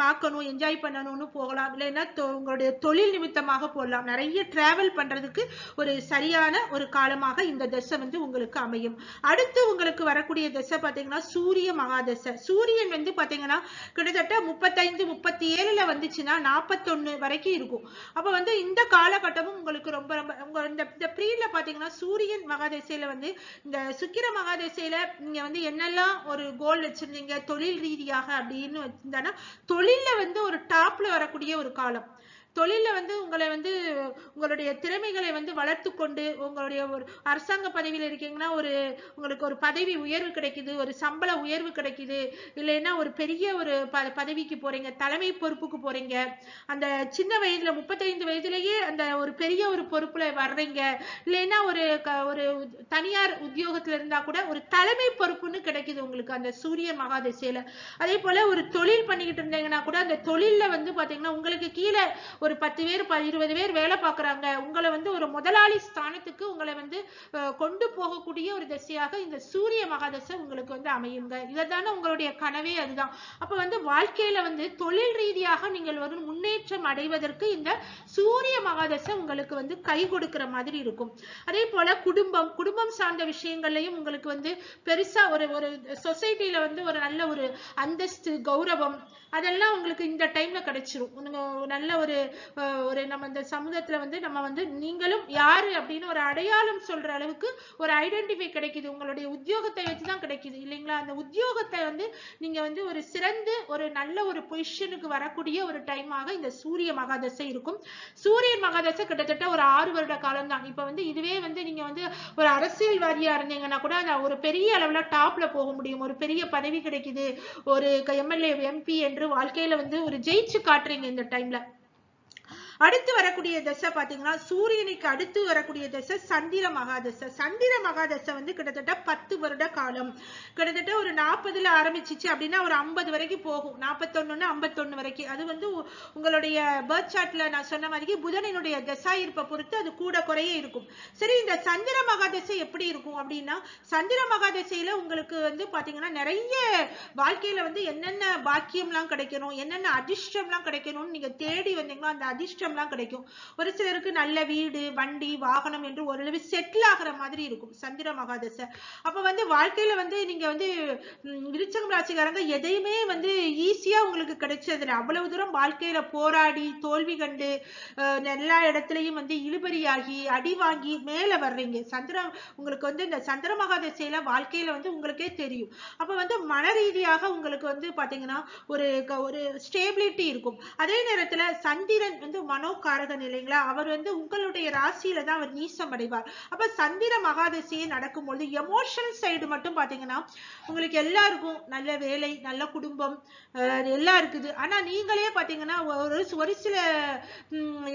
[SPEAKER 1] பார்க்கணும் என்ஜாய் பண்ணணும்னு போகலாம். இல்லைன்னா உங்களுடைய தொழில் நிமித்தமாக போகலாம். நிறைய டிராவல் பண்றதுக்கு ஒரு சரியான ஒரு காலமாக இந்த தசை வந்து உங்களுக்கு அமையும். அடுத்து உங்களுக்கு வரக்கூடிய தசை பாத்தீங்கன்னா சூரிய மகாதசை. சூரியன் வந்து பாத்தீங்கன்னா கிட்டத்தட்ட முப்பத்தைந்து முப்பத்தி ஏழுல வந்துச்சுன்னா நாற்பத்தொன்னு வரைக்கும் இருக்கும். அப்ப வந்து இந்த காலகட்டமும் உங்களுக்கு ரொம்ப ரொம்ப உங்க இந்த இந்த ப்ரீல பாத்தீங்கன்னா சூரியன் மகாதிசையில வந்து இந்த சுக்கிர மகாதிசையில நீங்க வந்து என்னெல்லாம் ஒரு கோல் வச்சிருந்தீங்க? தொழில் ரீதியாக அப்படின்னு வச்சிருந்தானா தொழில்ல வந்து ஒரு டாப்ல வரக்கூடிய ஒரு காலம். தொழில்ல வந்து உங்களை வந்து உங்களுடைய திறமைகளை வந்து வளர்த்து கொண்டு உங்களுடைய ஒரு அரசாங்க பதவியில இருக்கீங்கன்னா ஒரு உங்களுக்கு ஒரு பதவி உயர்வு கிடைக்குது ஒரு சம்பள உயர்வு கிடைக்குது இல்லைன்னா ஒரு பெரிய ஒரு ப பதவிக்கு போறீங்க தலைமை பொறுப்புக்கு போறீங்க அந்த சின்ன வயதுல முப்பத்தைந்து வயதுலயே அந்த ஒரு பெரிய ஒரு பொறுப்புல வர்றீங்க இல்லைன்னா ஒரு க- ஒரு தனியார் உத்தியோகத்துல இருந்தா கூட ஒரு தலைமை பொறுப்புன்னு கிடைக்குது உங்களுக்கு அந்த சூரிய மகாதிசையில. அதே போல ஒரு தொழில் பண்ணிக்கிட்டு இருந்தீங்கன்னா கூட அந்த தொழில்ல வந்து பாத்தீங்கன்னா உங்களுக்கு கீழே ஒரு பத்து பேர் ப- இருபது பேர் வேலை பார்க்குறாங்க. உங்களை வந்து ஒரு முதலாளி ஸ்தானத்துக்கு உங்களை வந்து கொண்டு போகக்கூடிய ஒரு திசையாக இந்த சூரிய மகாதசை உங்களுக்கு வந்து அமையுங்க. இதைத்தானே உங்களுடைய கனவே அதுதான். அப்ப வந்து வாழ்க்கையில வந்து தொழில் ரீதியாக நீங்கள் ஒரு முன்னேற்றம் அடைவதற்கு இந்த சூரிய மகாதசை உங்களுக்கு வந்து கை கொடுக்கிற மாதிரி இருக்கும். அதே போல குடும்பம் குடும்பம் சார்ந்த விஷயங்கள்லையும் உங்களுக்கு வந்து பெருசா ஒரு ஒரு சொசைட்டில வந்து ஒரு நல்ல ஒரு அந்தஸ்து கௌரவம் அதெல்லாம் உங்களுக்கு இந்த டைம்ல கிடைச்சிரும். நல்ல ஒரு ஒரு நம்ம இந்த சமூகத்துல வந்து நம்ம வந்து நீங்களும் யாரு அப்படின்னு ஒரு அடையாளம் சொல்ற அளவுக்கு ஒரு ஐடென்டிஃபை கிடைக்குது. உங்களுடைய உத்தியோகத்தை வச்சு தான் கிடைக்குது. இல்லைங்களா? அந்த உத்தியோகத்தை வந்து நீங்க வந்து ஒரு சிறந்து ஒரு நல்ல ஒரு பொசிஷனுக்கு வரக்கூடிய ஒரு டைமாக இந்த சூரிய மகாதசை இருக்கும். சூரியன் மகாதசை கிட்டத்தட்ட ஒரு ஆறு வருட காலம் தான் இப்ப வந்து இதுவே வந்து நீங்க வந்து ஒரு அரசியல்வாதியா இருந்தீங்கன்னா கூட ஒரு பெரிய அளவுல டாப்ல போக முடியும். ஒரு பெரிய பதவி கிடைக்குது. ஒரு எம்எல்ஏ எம்பி என்று வாழ்க்கையில வந்து ஒரு ஜெயிச்சு காட்டுறீங்க இந்த டைம்ல அடுத்து வரக்கூடிய தசை பாத்தீங்கன்னா சூரியனுக்கு அடுத்து வரக்கூடிய தசை சந்திர மகாதசை சந்திர மகாதசை வந்து கிட்டத்தட்ட பத்து வருட காலம். கிட்டத்தட்ட ஒரு நாற்பதுல ஆரம்பிச்சிச்சு அப்படின்னா ஒரு ஐம்பது வரைக்கும் போகும். நாற்பத்தொன்னு ஐம்பத்தொன்னு வரைக்கும். அது வந்து உ- உங்களுடைய பர்த் சார்ட்ல நான் சொன்ன மாதிரி புதனினுடைய தசாயிருப்பை பொறுத்து அது கூட குறைய இருக்கும். சரி இந்த சந்திர மகாதசை எப்படி இருக்கும் அப்படின்னா சந்திர மகாதசையில உங்களுக்கு வந்து பாத்தீங்கன்னா நிறைய வாழ்க்கையில வந்து என்னென்ன பாக்கியம்லாம் கிடைக்கணும் என்னென்ன அதிர்ஷ்டம்லாம் கிடைக்கணும்னு நீங்க தேடி வந்தீங்கன்னா அந்த அதிர்ஷ்டம் அதிர்ஷ்டம்லாம் கிடைக்கும். ஒரு சிலருக்கு நல்ல வீடு வண்டி வாகனம் என்று ஓரளவு செட்டில் ஆகுற மாதிரி இருக்கும். சந்திர மகாதசை. அப்ப வந்து வாழ்க்கையில வந்து நீங்க வந்து விருச்சகம் ராசிக்காரங்க எதையுமே வந்து ஈஸியா உங்களுக்கு கிடைச்சதுல அவ்வளவு தூரம் வாழ்க்கையில போராடி தோல்வி கண்டு எல்லா இடத்துலயும் வந்து இழுபறியாகி அடி வாங்கி மேல வர்றீங்க. சந்திர உங்களுக்கு வந்து இந்த சந்திர மகாதசையில வாழ்க்கையில வந்து உங்களுக்கே தெரியும். அப்ப வந்து மன ரீதியாக உங்களுக்கு வந்து பாத்தீங்கன்னா ஒரு க- ஒரு ஸ்டேபிலிட்டி இருக்கும். அதே நேரத்துல சந்திரன் வந்து மனோகாரகன் இல்லைங்களா அவர் வந்து உங்களுடைய ராசியில தான் அவர் நீசம் அடைவார். அப்ப சந்திர மகாதசையே நடக்கும்பொழுது எமோஷனல் சைடு மட்டும் பாத்தீங்கன்னா உங்களுக்கு எல்லாருக்கும் நல்ல வேலை நல்ல குடும்பம் எல்லாம் இருக்குது. ஆனா நீங்களே பாத்தீங்கன்னா ஒரு ஒரு சில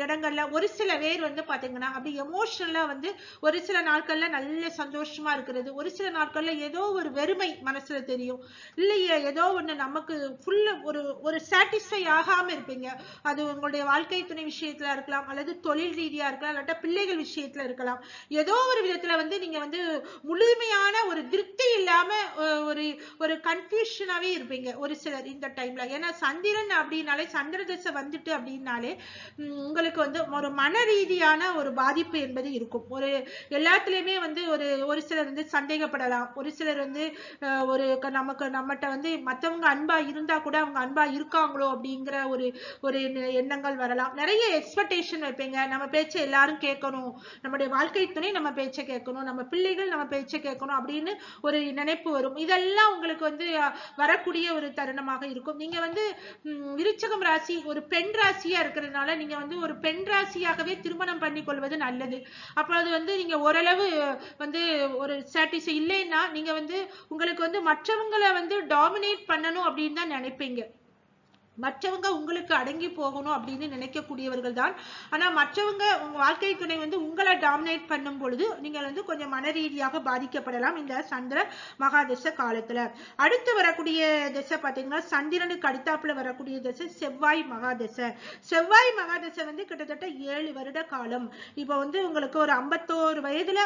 [SPEAKER 1] இடங்கள்ல ஒரு சில பேர் வந்து பாத்தீங்கன்னா அப்படி எமோஷனலா வந்து ஒரு சில நாட்கள்ல நல்ல சந்தோஷமா இருக்கிறது. ஒரு சில நாட்கள்ல ஏதோ ஒரு வெறுமை மனசுல தெரியும். இல்லையே ஏதோ ஒண்ணு நமக்கு ஃபுல்ல ஒரு ஒரு சாட்டிஸ்ஃபை ஆகாம இருப்பீங்க. அது உங்களுடைய வாழ்க்கை துணை விஷயத்துல இருக்கலாம் அல்லது தொழில் ரீதியா இருக்கலாம் இல்லாட்டா பிள்ளைகள் விஷயத்துல இருக்கலாம். ஏதோ ஒரு விதத்துல வந்து நீங்க வந்து முழுமையான ஒரு திருப்தி இல்லாம ஒரு ஒரு கன்ஃபியூஷனாவே இருப்பீங்க ஒரு சிலர் இந்த டைம்ல ஏன்னா சந்திரன் அப்படின்னாலே சந்திர தசை வந்துட்டு அப்படின்னாலே உங்களுக்கு வந்து ஒரு மன ரீதியான ஒரு பாதிப்பு என்பது இருக்கும். ஒரு எல்லாத்துலயுமே வந்து ஒரு ஒரு சிலர் வந்து சந்தேகப்படலாம். ஒரு சிலர் வந்து ஒரு நமக்கு நம்மகிட்ட வந்து மற்றவங்க அன்பா இருந்தா கூட அவங்க அன்பா இருக்காங்களோ அப்படிங்கிற ஒரு ஒரு எண்ணங்கள் வரலாம். நிறைய நிறைய எக்ஸ்பெக்டேஷன் வைப்பீங்க. நம்ம பேச்சை எல்லாரும் கேட்கணும். நம்முடைய வாழ்க்கை துணை நம்ம பேச்சை கேட்கணும். நம்ம பிள்ளைகள் நம்ம பேச்சை கேட்கணும் அப்படின்னு ஒரு நினைப்பு வரும். இதெல்லாம் உங்களுக்கு வந்து வரக்கூடிய ஒரு தருணமாக இருக்கும். நீங்க வந்து விருச்சகம் ராசி ஒரு பெண் ராசியா இருக்கிறதுனால நீங்க வந்து ஒரு பெண் ராசியாகவே திருமணம் பண்ணி கொள்வது நல்லது. அப்போ அது வந்து நீங்க ஓரளவு வந்து ஒரு சாட்டிஸ் இல்லைன்னா நீங்க வந்து உங்களுக்கு வந்து மற்றவங்களை வந்து டாமினேட் பண்ணணும் அப்படின்னு தான் நினைப்பீங்க. மற்றவங்க உங்களுக்கு அடங்கி போகணும் அப்படின்னு நினைக்கக்கூடியவர்கள் தான் ஆனா மற்றவங்க உங்க வாழ்க்கை துணை வந்து உங்களை டாமினேட் பண்ணும் பொழுது நீங்கள் வந்து கொஞ்சம் மன ரீதியாக பாதிக்கப்படலாம் இந்த சந்திர மகாதச காலத்துல. அடுத்து வரக்கூடிய திசை பாத்தீங்கன்னா சந்திரனுக்கு அடுத்தாப்புல வரக்கூடிய திசை செவ்வாய் மகாதசை. செவ்வாய் மகாதசை வந்து கிட்டத்தட்ட ஏழு வருட காலம். இப்ப வந்து உங்களுக்கு ஒரு ஐம்பத்தோரு வயதுல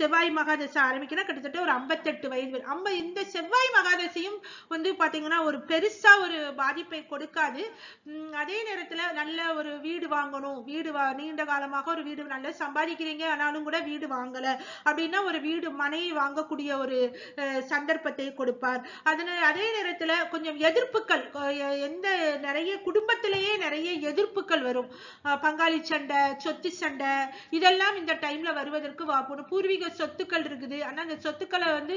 [SPEAKER 1] செவ்வாய் மகாதசை ஆரம்பிக்கணும் கிட்டத்தட்ட ஒரு ஐம்பத்தெட்டு வயது. வரை. ஐம்ப இந்த செவ்வாய் மகாதசையும் வந்து பாத்தீங்கன்னா ஒரு பெருசா ஒரு பாதிப்பை கொடுக்காது. அதே நேரத்துல நல்ல ஒரு வீடு வாங்கணும். வீடு நீண்ட காலமாக ஒரு வீடு நல்லா சம்பாதிக்கிறீங்க ஆனாலும் கூட வீடு வாங்கல அப்படின்னா ஒரு வீடு மனை வாங்கக்கூடிய ஒரு சந்தர்ப்பத்தை கொடுப்பார். அதனால அதே நேரத்துல கொஞ்சம் எதிர்ப்புகள் எந்த நிறைய குடும்பத்திலேயே நிறைய எதிர்ப்புகள் வரும். பங்காளி சண்டை சொத்து சண்டை இதெல்லாம் இந்த டைம்ல வருவதற்கு வாப்பணும் பூர்வீக சொத்துக்கள் இருக்குது. ஆனா அந்த சொத்துக்களை வந்து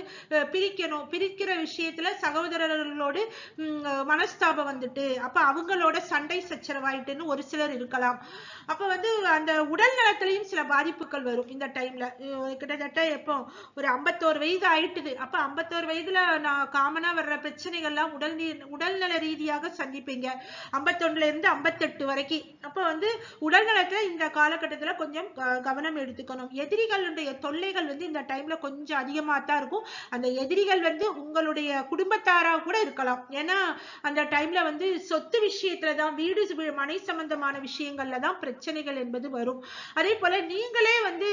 [SPEAKER 1] பிரிக்கணும். பிரிக்கிற விஷயத்துல சகோதரர்களோடு உம், மனஸ்தாபம் வந்துட்டு அப்ப அவங்களோட சண்டை சச்சரவாயிட்டுன்னு ஒரு சிலர் இருக்கலாம். அப்ப வந்து அந்த உடல் நலத்திலையும் சில பாதிப்புகள் வரும் இந்த டைம்ல கிட்டத்தட்ட எப்போ? ஒரு ஐம்பத்தோரு வயது ஆயிட்டுது. அப்ப ஐம்பத்தோரு வயதுல நான் காமனா வர்ற பிரச்சனைகள்லாம் உடல் நீ- உடல்நல ரீதியாக சந்திப்பீங்க. ஐம்பத்தொன்னுல இருந்து ஐம்பத்தெட்டு வரைக்கும். அப்ப வந்து உடல் நலத்துல இந்த காலகட்டத்துல கொஞ்சம் க- கவனம் எடுத்துக்கணும். எதிரிகளுடைய தொல்லைகள் வந்து இந்த டைம்ல கொஞ்சம் அதிகமா தான் இருக்கும். அந்த எதிரிகள் வந்து உங்களுடைய குடும்பத்தாரா கூட இருக்கலாம். ஏன்னா அந்த டைம்ல வந்து சொத்து விஷயத்துல தான் வீடு மனை சம்பந்தமான விஷயங்கள்ல தான் பிரச்சனைகள் என்பது வரும். அதே போல நீங்களே வந்து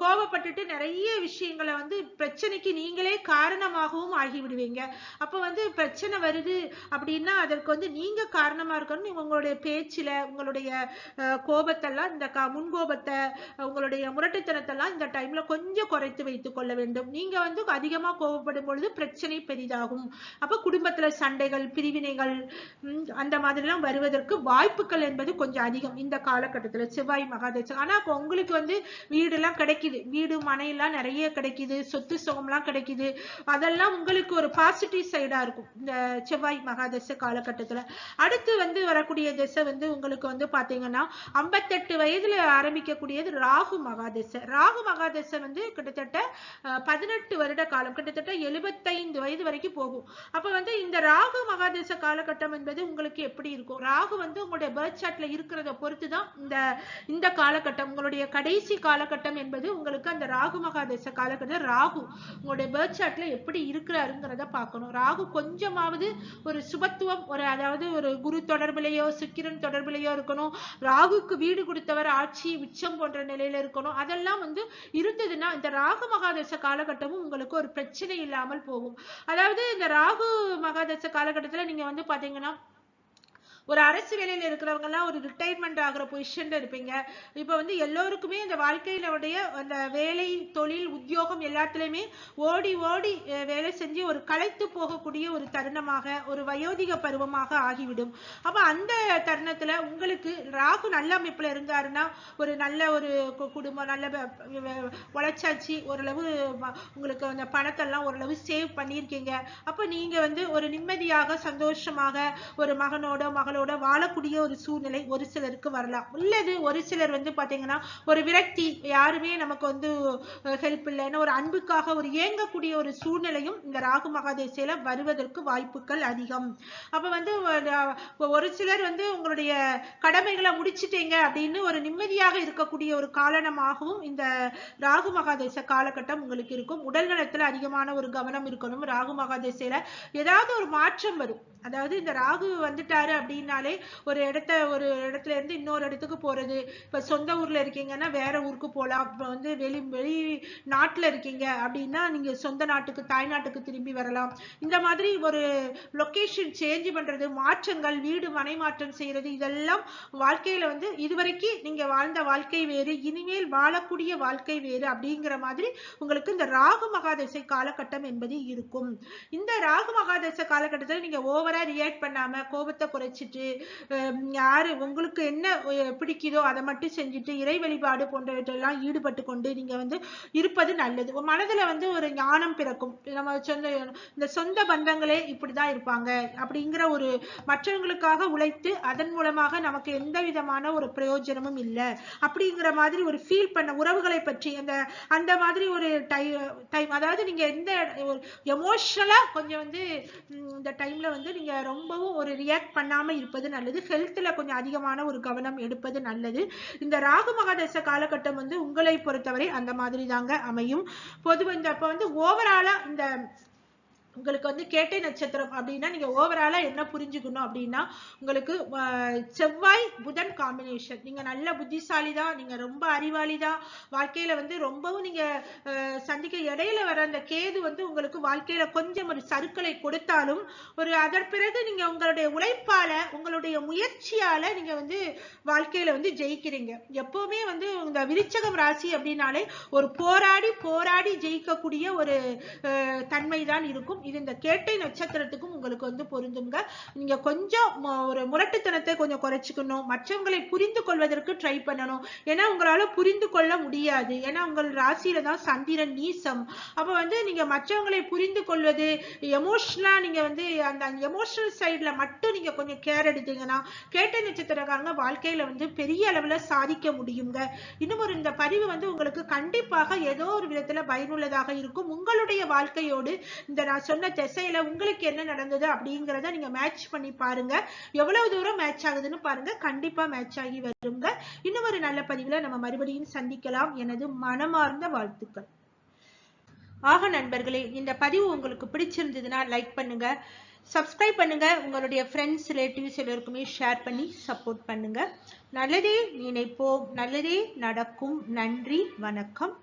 [SPEAKER 1] கோபப்பட்டுட்டு நிறைய விஷயங்களை வந்து பிரச்சனைக்கு நீங்களே காரணமாகவும் ஆகிவிடுவீங்க. அப்ப வந்து பிரச்சனை வருது அப்படின்னா அதற்கு வந்து நீங்க காரணமா இருக்கணும். உங்களுடைய பேச்சுல உங்களுடைய கோபத்தெல்லாம் இந்த முன்கோபத்தை உங்களுடைய முரட்டுத்தனத்தெல்லாம் இந்த டைம்ல கொஞ்சம் குறைத்து வைத்துக் கொள்ள வேண்டும். நீங்க வந்து அதிகமா கோபப்படும் பொழுது பிரச்சனை பெரிதாகும். அப்ப குடும்பத்துல சண்டைகள் பிரிவினைகள் அந்த மாதிரி எல்லாம் வருவதற்கு வாய்ப்புகள் என்பது கொஞ்சம் அதிகம். இந்த காலகட்டத்துல செவ்வாய் மகாதேசம். ஆனா அப்ப உங்களுக்கு வந்து வீடு எல்லாம் கிடைக்குது. வீடு மனை எல்லாம் நிறைய கிடைக்குது. சொத்து சுகம் எல்லாம் கிடைக்குது. அதெல்லாம் உங்களுக்கு ஒரு பாசிட்டிவ் சைடா இருக்கும். இந்த செவ்வாய் மகாதச காலகட்டத்துல. அடுத்து வந்து வரக்கூடிய திசை வந்து உங்களுக்கு வந்து பாத்தீங்கன்னா ஐம்பத்தெட்டு வயதுல ஆரம்பிக்கக்கூடியது ராகு மகாதசை. ராகு மகாதசை வந்து கிட்டத்தட்ட பதினெட்டு வருட காலம். கிட்டத்தட்ட எழுபத்தைந்து வயது வரைக்கும் போகும். அப்ப வந்து இந்த ராகு மகாதச காலகட்டம் என்பது உங்களுக்கு எப்படி இருக்கும்? ராகு வந்து உங்களுடைய பேர்த் சாட்ல இருக்கிறத பொறுத்து தான் இந்த இந்த காலகட்டம் உங்களுடைய கடைசி காலகட்டம் என்பது உங்களுக்கு அந்த ராகு மகாதேச காலகட்டம் ராகு உங்களுடைய பேர்த் சார்ட்ல எப்படி இருக்கிறாருங்கிறத பார்க்கணும். ராகு கொஞ்சமாவது ஒரு சுபத்துவம் ஒரு அதாவது ஒரு குரு தொடர்பிலேயோ சுக்கிரன் தொடர்பிலேயோ இருக்கணும். ராகுக்கு வீடு கொடுத்தவர் ஆட்சி உச்சம் போன்ற நிலையில இருக்கணும். அதெல்லாம் வந்து இருந்ததுன்னா இந்த ராகு மகாதேச காலகட்டமும் உங்களுக்கு ஒரு பிரச்சனை இல்லாமல் போகும். அதாவது இந்த ராகு மகாதேச காலகட்டத்துல நீங்க வந்து பாத்தீங்கன்னா ஒரு அரசு வேலையில இருக்கிறவங்க எல்லாம் ஒரு ரிட்டையர்மெண்ட் ஆகுற பொசிஷன்ல இருப்பீங்க. இப்ப வந்து எல்லோருக்குமே இந்த வாழ்க்கையிலுடைய அந்த வேலை தொழில் உத்தியோகம் எல்லாத்துலயுமே ஓடி ஓடி வேலை செஞ்சு ஒரு களைத்து போகக்கூடிய ஒரு தருணமாக ஒரு வயோதிக பருவமாக ஆகிவிடும். அப்ப அந்த தருணத்துல உங்களுக்கு ராகு நல்ல அமைப்புல இருந்தாருன்னா ஒரு நல்ல ஒரு கு- குடும்பம் நல்ல உழைச்சாச்சு ஓரளவு உங்களுக்கு அந்த பணத்தெல்லாம் ஓரளவு சேவ் பண்ணியிருக்கீங்க. அப்ப நீங்க வந்து ஒரு நிம்மதியாக சந்தோஷமாக ஒரு மகனோட மகன் அவங்களோட வாழக்கூடிய ஒரு சூழ்நிலை ஒரு சிலருக்கு வரலாம். உள்ளது ஒரு சிலர் வந்து பாத்தீங்கன்னா ஒரு விரக்தி யாருமே நமக்கு வந்து ஹெல்ப் இல்லைன்னு ஒரு அன்புக்காக ஒரு இயங்கக்கூடிய ஒரு சூழ்நிலையும் இந்த ராகு மகாதேசியில வருவதற்கு வாய்ப்புகள் அதிகம். அப்ப வந்து ஒரு- ஒரு சிலர் வந்து உங்களுடைய கடமைகளை முடிச்சிட்டீங்க அப்படின்னு ஒரு நிம்மதியாக இருக்கக்கூடிய ஒரு காரணமாகவும் இந்த ராகு மகாதேச காலகட்டம் உங்களுக்கு இருக்கும். உடல் நலத்துல அதிகமான ஒரு கவனம் இருக்கணும். ராகு மகாதேசையில ஏதாவது ஒரு மாற்றம் வரும். அதாவது இந்த ராகு வந்துட்டாரு அப்படின்னாலே ஒரு இடத்த ஒரு இடத்துல இருந்து இன்னொரு இடத்துக்கு போறது. இப்ப சொந்த ஊர்ல இருக்கீங்கன்னா வேற ஊருக்கு போலாம். இப்ப வந்து வெளி வெளி நாட்டுல இருக்கீங்க அப்படின்னா நீங்க சொந்த நாட்டுக்கு தாய் நாட்டுக்கு திரும்பி வரலாம். இந்த மாதிரி ஒரு லொகேஷன் சேஞ்ச் பண்றது மாற்றங்கள் வீடு மனை மாற்றம் செய்யறது இதெல்லாம் வாழ்க்கையில வந்து இதுவரைக்கும் நீங்க வாழ்ந்த வாழ்க்கை வேறு இனிமேல் வாழக்கூடிய வாழ்க்கை வேறு அப்படிங்கிற மாதிரி உங்களுக்கு இந்த ராகு மகாதசை காலகட்டம் என்பது இருக்கும். இந்த ராகு மகாதசை காலகட்டத்தில் நீங்க ஓவர் ரியாக்ட் பண்ணாம கோபத்தை குறைச்சிட்டு யாரு உங்களுக்கு என்ன பிடிக்குதோ அதை மட்டும் செஞ்சுட்டு இறை வழிபாடு போன்றவற்றெல்லாம் ஈடுபட்டு கொண்டு நீங்க வந்து இருப்பது நல்லது. மனதுல வந்து ஒரு ஞானம் பிறக்கும். நம்ம சொந்த இந்த சொந்த பந்தங்களே இப்படிதான் இருப்பாங்க. அப்படிங்கிற ஒரு மற்றவங்களுக்காக உழைத்து அதன் மூலமாக நமக்கு எந்த விதமான ஒரு பிரயோஜனமும் இல்லை. அப்படிங்கிற மாதிரி ஒரு ஃபீல் பண்ண உறவுகளை பற்றி அந்த அந்த மாதிரி ஒரு டை டைம் அதாவது நீங்க எந்த ஒரு எமோஷனலா கொஞ்சம் வந்து இந்த டைம்ல வந்து நீங்க ரொம்பவும் ஒரு ரியாக்ட் பண்ணாம இருப்பது நல்லது. ஹெல்த்ல கொஞ்சம் அதிகமான ஒரு கவனம் எடுப்பது நல்லது. இந்த ராகு மகாதச காலகட்டம் வந்து உங்களை பொறுத்தவரை அந்த மாதிரி தாங்க அமையும். பொதுவா இந்த அப்ப வந்து ஓவராலா இந்த உங்களுக்கு வந்து கேட்டை நட்சத்திரம் அப்படின்னா நீங்க ஓவராலா என்ன புரிஞ்சுக்கணும் அப்படின்னா உங்களுக்கு செவ்வாய் புதன் காம்பினேஷன் நீங்க நல்ல புத்திசாலி தான் நீங்க ரொம்ப அறிவாளி தான் வாழ்க்கையில வந்து ரொம்பவும் நீங்க சந்திக்க இடையில வர அந்த கேது வந்து உங்களுக்கு வாழ்க்கையில கொஞ்சம் ஒரு சருக்களை கொடுத்தாலும் ஒரு அதன் பிறகு நீங்க உங்களுடைய உழைப்பால உங்களுடைய முயற்சியால நீங்க வந்து வாழ்க்கையில வந்து ஜெயிக்கிறீங்க. எப்பவுமே வந்து இந்த விருச்சகம் ராசி அப்படின்னாலே ஒரு போராடி போராடி ஜெயிக்கக்கூடிய ஒரு தன்மை தான் இருக்கும். இது இந்த கேட்டை நட்சத்திரத்துக்கும் உங்களுக்கு வந்து பொருந்துங்க நீங்க கொஞ்சம் ஒரு முரட்டுத்தனத்தை கொஞ்சம் குறைச்சிக்கணும். மற்றவங்களை புரிந்து கொள்வதற்கு ட்ரை பண்ணணும். ஏன்னா உங்களால புரிந்து கொள்ள முடியாது. ஏன்னா உங்கள் ராசியில தான் சந்திரன் நீசம். அப்ப வந்து நீங்க மற்றவங்களை புரிந்து கொள்வது எமோஷனலா நீங்க வந்து அந்த எமோஷனல் சைடுல மட்டும் நீங்க கொஞ்சம் கேர் எடுத்தீங்கன்னா கேட்ட நட்சத்திரக்காரங்க வாழ்க்கையில வந்து பெரிய அளவுல சாதிக்க முடியுங்க. இன்னும் ஒரு இந்த பதிவு வந்து உங்களுக்கு கண்டிப்பாக ஏதோ ஒரு விதத்துல பயனுள்ளதாக இருக்கும். உங்களுடைய வாழ்க்கையோடு இந்த நான் சொன்ன திசையில உங்களுக்கு என்ன நடந்தது அப்படிங்கறத நீங்க மேட்ச் பண்ணி பாருங்க. எவ்வளவு தூரம் மேட்ச் ஆகுதுன்னு பாருங்க. கண்டிப்பா மேட்ச் ஆகி வருங்க. இன்னும் ஒரு நல்ல பதிவுல நம்ம மறுபடியும் சந்திக்கலாம். எனது மனமார்ந்த வாழ்த்துக்கள். ஆக நண்பர்களே இந்த பதிவு உங்களுக்கு பிடிச்சிருந்ததுன்னா லைக் பண்ணுங்க. சப்ஸ்கிரைப் பண்ணுங்க. உங்களுடைய ஃப்ரெண்ட்ஸ் ரிலேட்டிவ்ஸ் எல்லோருக்குமே ஷேர் பண்ணி சப்போர்ட் பண்ணுங்க. நல்லதே நினைப்போம். நல்லதே நடக்கும். நன்றி. வணக்கம்.